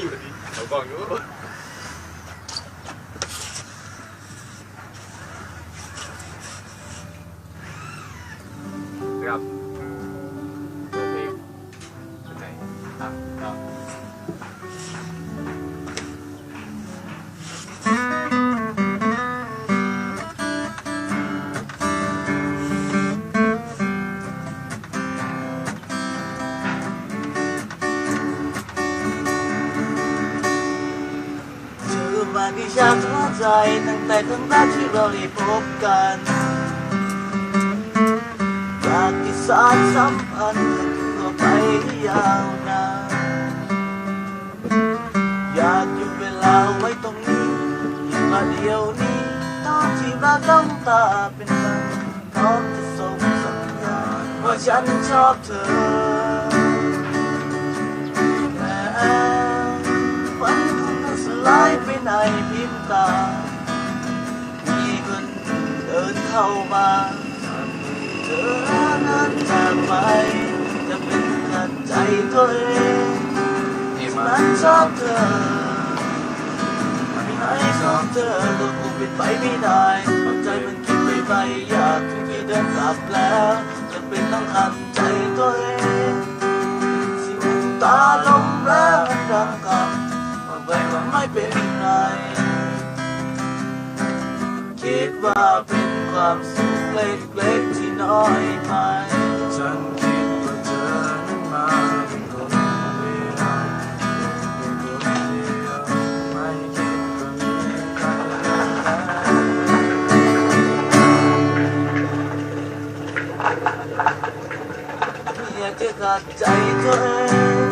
อยู่ดีเรากล้องอยู่ครับ อมาที่ฉันหัวใจตั้งแต่ครั้งแรกที่เราได้พบกันจากที่สารสัมพันธ์ก็ไปยาวนานอยากหยุดเวลาไว้ตรงนี้อย่าเดียวนี้ตอนที่เราต้องตาเป็นกันพร้อมจะส่งสัญญาณว่าฉันชอบเธอแต่ฝันก็สลายไป ในพริบตา มีคนเดินเข้ามา เธอนั้นจากไป จะเป็นขัดใจตัวเองที่มันชอบเธอไม่ชอบเธอก็คงเป็นไปไม่ได้เพราะใจมันคิดไปไปอยากถึงที่เดินกลับแล้วจะเป็นต้องขัดใจตัวเองสิ่งตาล ว่าเป็นความสุขเล็กๆที่น้อยไปฉันคิดว่าเธอนั้นมาเป็นคนเดียวเป็นคนเดียวไม่คิดว่ามีใครแล้วอยากจะขัดใจตัวเอง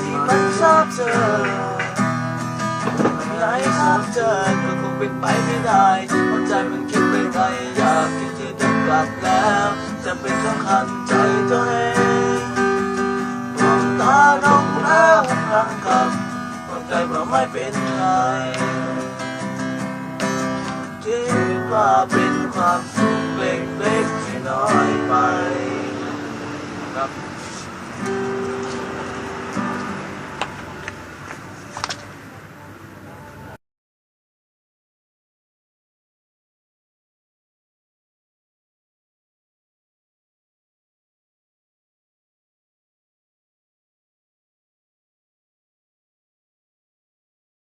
ที่มันชอบเธอ ไม่ชอบเธอก็คงเป็นไปไม่ได้เพราะใจมันคิดไปไกลอยากที่จะเดินกลับแล้วจะเป็นต้องขัดใจตัวเองมองตาน้องแล้วรังกับว่าใจว่าไม่เป็นไรคิดว่าเป็นความสุขเล็กๆที่น้อยไปครับ